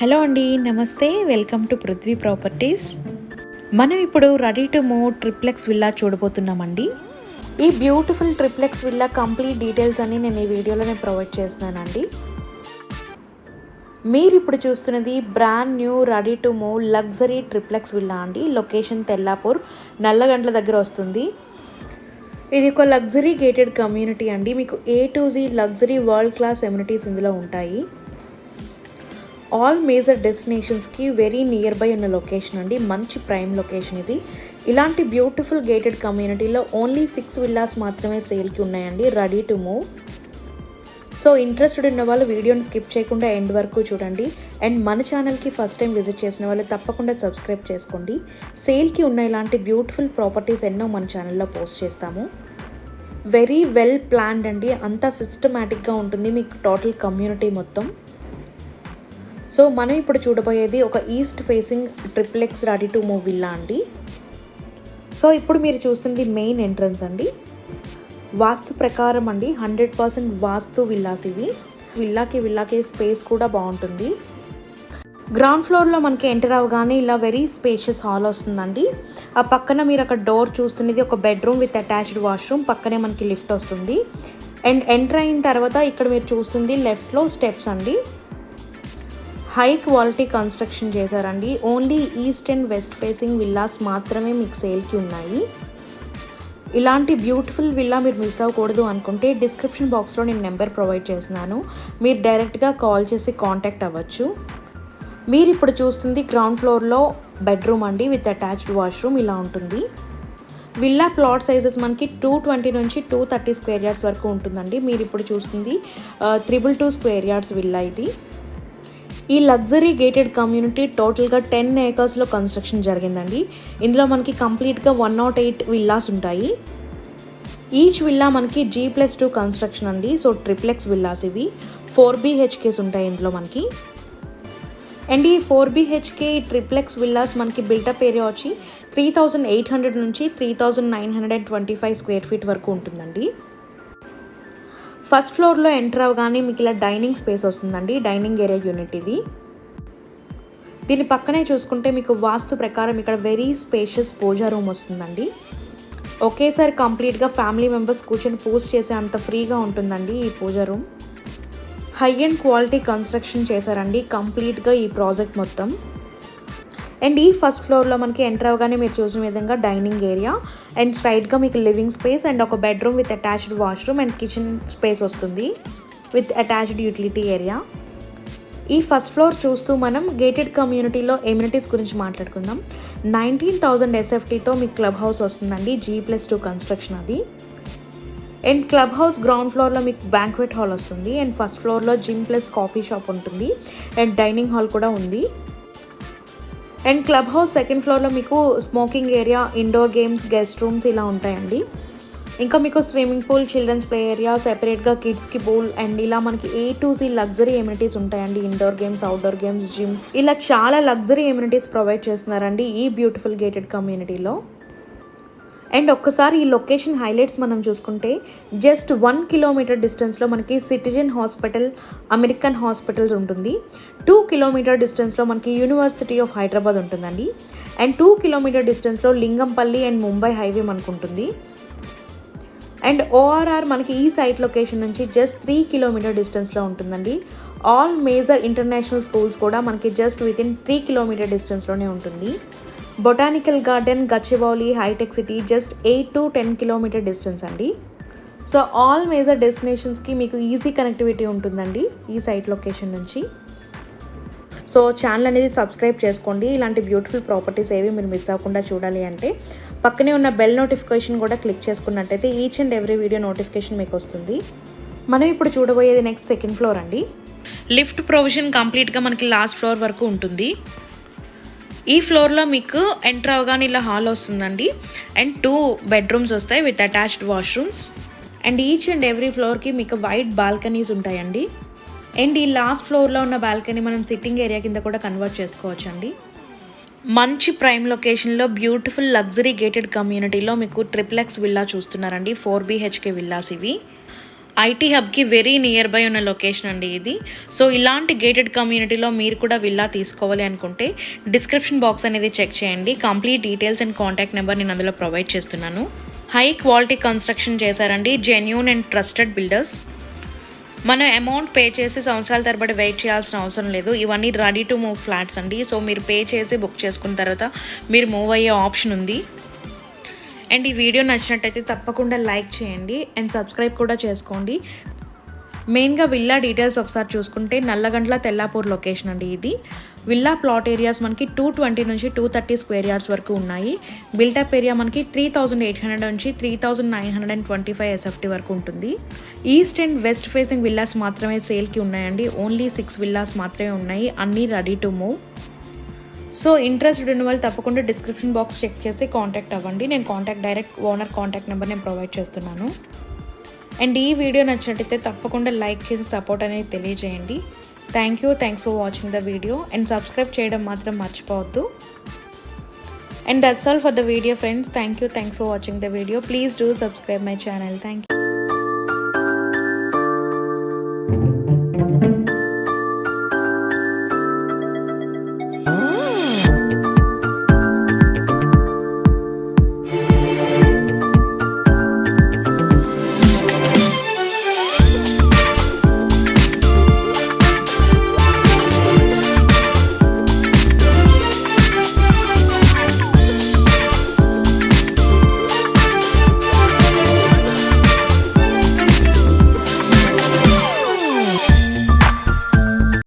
Hello అండి నమస్తే. Welcome to Prithvi properties. మనం ఇప్పుడు ready to move triplex villa చూడబోతున్నామండి. ఈ beautiful triplex villa complete details అన్ని నేను ఈ వీడియోలోనే ప్రొవైడ్ చేస్తున్నానండి. మీరు ఇప్పుడు చూస్తున్నది brand new ready to move luxury triplex villa అండి. లొకేషన్ తెల్లాపూర్ నల్లగంట్ల దగ్గర వస్తుంది. ఇది ఒక లగ్జరీ గేటెడ్ కమ్యూనిటీ అండి. మీకు A to Z luxury world class amenities ఇందులో ఉంటాయి. ఆల్ మేజర్ డెస్టినేషన్స్కి వెరీ నియర్ బై ఉన్న లొకేషన్ అండి. మంచి ప్రైమ్ లొకేషన్ ఇది. ఇలాంటి బ్యూటిఫుల్ గేటెడ్ కమ్యూనిటీలో ఓన్లీ సిక్స్ విల్లాస్ మాత్రమే సేల్కి ఉన్నాయండి. Ready to move so interested ఉన్న వాళ్ళు వీడియోని స్కిప్ చేయకుండా ఎండ్ వరకు చూడండి. అండ్ మన ఛానల్కి ఫస్ట్ టైం విజిట్ చేసిన వాళ్ళు తప్పకుండా సబ్స్క్రైబ్ చేసుకోండి. సేల్కి ఉన్న ఇలాంటి బ్యూటిఫుల్ ప్రాపర్టీస్ ఎన్నో మన ఛానల్లో పోస్ట్ చేస్తాము. వెరీ వెల్ ప్లాన్డ్ అండి. అంతా సిస్టమేటిక్గా ఉంటుంది మీకు టోటల్ కమ్యూనిటీ మొత్తం. సో మనం ఇప్పుడు చూడబోయేది ఒక east facing triplex ready to move లాంటి అండి. సో ఇప్పుడు మీరు చూస్తుంది మెయిన్ ఎంట్రన్స్ అండి. వాస్తు ప్రకారం అండి హండ్రెడ్ పర్సెంట్ వాస్తు విల్లాస్ ఇవి. విల్లాకి విల్లాకి స్పేస్ కూడా బాగుంటుంది. గ్రౌండ్ ఫ్లోర్లో మనకి ఎంటర్ అవగానే ఇలా వెరీ స్పేషియస్ హాల్ వస్తుందండి. ఆ పక్కన మీరు అక్కడ డోర్ చూస్తున్నది ఒక బెడ్రూమ్ విత్ అటాచ్డ్ వాష్రూమ్ పక్కనే మనకి లిఫ్ట్ వస్తుంది. అండ్ ఎంటర్ అయిన తర్వాత ఇక్కడ మీరు చూస్తుంది లెఫ్ట్లో స్టెప్స్ అండి. హై క్వాలిటీ కన్స్ట్రక్షన్ చేశారండి. Only east and west facing villas మాత్రమే మీకు సేల్కి ఉన్నాయి. ఇలాంటి బ్యూటిఫుల్ విల్లా మీరు మిస్ అవ్వకూడదు అనుకుంటే డిస్క్రిప్షన్ బాక్స్లో నేను నెంబర్ ప్రొవైడ్ చేస్తున్నాను. మీరు డైరెక్ట్గా కాల్ చేసి కాంటాక్ట్ అవ్వచ్చు. మీరు ఇప్పుడు చూస్తుంది గ్రౌండ్ ఫ్లోర్లో బెడ్రూమ్ అండి విత్ అటాచ్డ్ వాష్రూమ్ ఇలా ఉంటుంది. విల్లా ప్లాట్ సైజెస్ మనకి టూ ట్వంటీ నుంచి టూ థర్టీ స్క్వేర్ యార్డ్స్ వరకు ఉంటుందండి. మీరు ఇప్పుడు చూస్తుంది triple two square yards villa ఇది. ఈ లగ్జరీ గేటెడ్ కమ్యూనిటీ టోటల్గా టెన్ ఏకర్స్లో కన్స్ట్రక్షన్ జరిగిందండి. ఇందులో మనకి కంప్లీట్గా వన్ నాట్ ఎయిట్ విల్లాస్ ఉంటాయి. ఈచ్ విల్లా మనకి జీ ప్లస్ టూ కన్స్ట్రక్షన్ అండి. సో ట్రిప్లెక్స్ విల్లాస్ ఇవి. ఫోర్ బీహెచ్కేస్ ఉంటాయి ఇందులో మనకి. అండ్ ఈ ఫోర్ బీహెచ్కే ట్రిప్లెక్స్ విల్లాస్ మనకి బిల్టప్ ఏరియా వచ్చి త్రీ థౌజండ్ ఎయిట్ హండ్రెడ్ నుంచి three thousand nine hundred and twenty five square feet వరకు ఉంటుందండి. ఫస్ట్ ఫ్లోర్లో ఎంటర్ అవగానే మీకు ఇలా డైనింగ్ స్పేస్ వస్తుందండి డైనింగ్ ఏరియా యూనిట్ ఇది. దీని పక్కనే చూసుకుంటే మీకు వాస్తు ప్రకారం ఇక్కడ వెరీ స్పేషియస్ పూజా రూమ్ వస్తుందండి. ఒకేసారి కంప్లీట్గా ఫ్యామిలీ మెంబర్స్ కూర్చొని పూజ చేసే అంత ఫ్రీగా ఉంటుందండి ఈ puja room high and quality construction చేశారండి కంప్లీట్గా ఈ ప్రాజెక్ట్ మొత్తం. అండ్ ఈ ఫస్ట్ ఫ్లోర్లో మనకి ఎంటర్ అవగానే మీరు చూసిన విధంగా డైనింగ్ ఏరియా అండ్ స్ట్రైట్గా మీకు లివింగ్ స్పేస్ అండ్ ఒక bedroom with attached washroom and kitchen space వస్తుంది విత్ అటాచ్డ్ యూటిలిటీ ఏరియా. ఈ ఫస్ట్ ఫ్లోర్ చూస్తూ మనం గేటెడ్ కమ్యూనిటీలో ఎమ్యూనిటీస్ గురించి మాట్లాడుకుందాం. నైన్టీన్ థౌజండ్ ఎస్ఎఫ్టీతో మీకు క్లబ్ హౌస్ వస్తుందండి. జీ ప్లస్ టూ కన్స్ట్రక్షన్ అది. అండ్ క్లబ్ హౌస్ గ్రౌండ్ ఫ్లోర్లో మీకు బ్యాంక్వెట్ హాల్ వస్తుంది. అండ్ ఫస్ట్ ఫ్లోర్లో జిమ్ ప్లస్ కాఫీ షాప్ ఉంటుంది. అండ్ డైనింగ్ హాల్ కూడా ఉంది. అండ్ క్లబ్ హౌస్ సెకండ్ ఫ్లోర్లో మీకు smoking area indoor games guest rooms ఇలా ఉంటాయండి. ఇంకా మీకు swimming pool children's play area సెపరేట్గా కిడ్స్కి పూల్ అండ్ ఇలా మనకి A to Z luxury amenities ఉంటాయండి. Indoor games outdoor games gym. ఇలా చాలా లగ్జరీ ఎమ్యూనిటీస్ ప్రొవైడ్ చేస్తున్నారండి ఈ బ్యూటిఫుల్ గేటెడ్ కమ్యూనిటీలో. అండ్ ఒక్కసారి ఈ లొకేషన్ హైలైట్స్ మనం చూసుకుంటే జస్ట్ వన్ కిలోమీటర్ డిస్టెన్స్లో మనకి సిటిజన్ హాస్పిటల్ అమెరికన్ హాస్పిటల్స్ ఉంటుంది. టూ కిలోమీటర్ డిస్టెన్స్లో మనకి యూనివర్సిటీ ఆఫ్ హైదరాబాద్ ఉంటుందండి. అండ్ టూ కిలోమీటర్ డిస్టెన్స్లో లింగంపల్లి అండ్ ముంబై హైవే మనకు ఉంటుంది. అండ్ ఓఆర్ఆర్ మనకి ఈ సైట్ లొకేషన్ నుంచి జస్ట్ త్రీ కిలోమీటర్ డిస్టెన్స్లో ఉంటుందండి. ఆల్ మేజర్ ఇంటర్నేషనల్ స్కూల్స్ కూడా మనకి just within three kilometre డిస్టెన్స్లోనే ఉంటుంది. Botanical garden Gachibowli hitech city just eight to ten kilometre distance అండి. సో ఆల్ మేజర్ డెస్టినేషన్స్కి మీకు ఈజీ కనెక్టివిటీ ఉంటుందండి ఈ సైట్ లొకేషన్ నుంచి. సో ఛానల్ అనేది సబ్స్క్రైబ్ చేసుకోండి. ఇలాంటి బ్యూటిఫుల్ ప్రాపర్టీస్ ఏవి మీరు మిస్ అవ్వకుండా చూడాలి అంటే పక్కనే ఉన్న బెల్ నోటిఫికేషన్ కూడా క్లిక్ చేసుకున్నట్టయితే each and every video notification మీకు వస్తుంది. మనం ఇప్పుడు చూడబోయేది నెక్స్ట్ సెకండ్ ఫ్లోర్ అండి. లిఫ్ట్ ప్రొవిజన్ కంప్లీట్గా మనకి లాస్ట్ ఫ్లోర్ వరకు ఉంటుంది. ఈ ఫ్లోర్లో మీకు ఎంటర్ అవగానే ఇలా హాల్ వస్తుందండి. అండ్ టూ బెడ్రూమ్స్ వస్తాయి with attached washrooms. And each and every ఫ్లోర్కి మీకు వైట్ బాల్కనీస్ ఉంటాయండి. అండ్ ఈ లాస్ట్ ఫ్లోర్లో ఉన్న బాల్కనీ మనం సిట్టింగ్ ఏరియా కింద కూడా కన్వర్ట్ చేసుకోవచ్చు అండి మంచి ప్రైమ్ లొకేషన్లో బ్యూటిఫుల్ లగ్జరీ గేటెడ్ కమ్యూనిటీలో మీకు ట్రిప్లెక్స్ విల్లా చూస్తున్నారండి. ఫోర్ బీహెచ్కే విల్లాస్ ఇవి. ఐటీ హబ్కి వెరీ నియర్ బై ఉన్న లొకేషన్ అండి ఇది. సో ఇలాంటి గేటెడ్ కమ్యూనిటీలో మీరు కూడా విల్లా తీసుకోవాలి అనుకుంటే డిస్క్రిప్షన్ బాక్స్ అనేది చెక్ చేయండి. Complete details and contact number నేను అందులో ప్రొవైడ్ చేస్తున్నాను. హై క్వాలిటీ కన్స్ట్రక్షన్ చేశారండి జెన్యూన్ అండ్ ట్రస్టెడ్ బిల్డర్స్. మనం అమౌంట్ పే చేసి సంవత్సరాల తరబడి వెయిట్ చేయాల్సిన అవసరం లేదు. ఇవన్నీ రెడీ టు మూవ్ ఫ్లాట్స్ అండి. సో మీరు పే చేసి బుక్ చేసుకున్న తర్వాత మీరు మూవ్ అయ్యే ఆప్షన్ ఉంది. అండ్ ఈ వీడియో నచ్చినట్టయితే తప్పకుండా లైక్ చేయండి అండ్ సబ్స్క్రైబ్ కూడా చేసుకోండి. మెయిన్గా విల్లా డీటెయిల్స్ ఒకసారి చూసుకుంటే నల్లగండ్ల తెల్లాపూర్ లొకేషన్ అండి ఇది. విల్లా ప్లాట్ ఏరియాస్ మనకి టూ ట్వంటీ నుంచి టూ థర్టీ స్క్వేర్ యార్డ్స్ వరకు ఉన్నాయి. బిల్టప్ ఏరియా మనకి త్రీ థౌజండ్ ఎయిట్ హండ్రెడ్ నుంచి three thousand nine hundred and twenty five SFT వరకు ఉంటుంది. East and west facing villas మాత్రమే సేల్కి ఉన్నాయండి. ఓన్లీ సిక్స్ విల్లాస్ మాత్రమే ఉన్నాయి. అన్నీ ready to move so interested ఉన్న వాళ్ళు తప్పకుండా డిస్క్రిప్షన్ బాక్స్ చెక్ చేసి కాంటాక్ట్ అవ్వండి. నేను contact direct owner contact number నేను ప్రొవైడ్ చేస్తున్నాను. అండ్ ఈ వీడియో నచ్చినట్టయితే తప్పకుండా లైక్ చేసి సపోర్ట్ అనేది తెలియజేయండి. Thank you thanks for watching the video and subscribe చేయడం మాత్రం మర్చిపోవద్దు. And that's all for the video friends thank you thanks for watching the video please do subscribe my channel thank you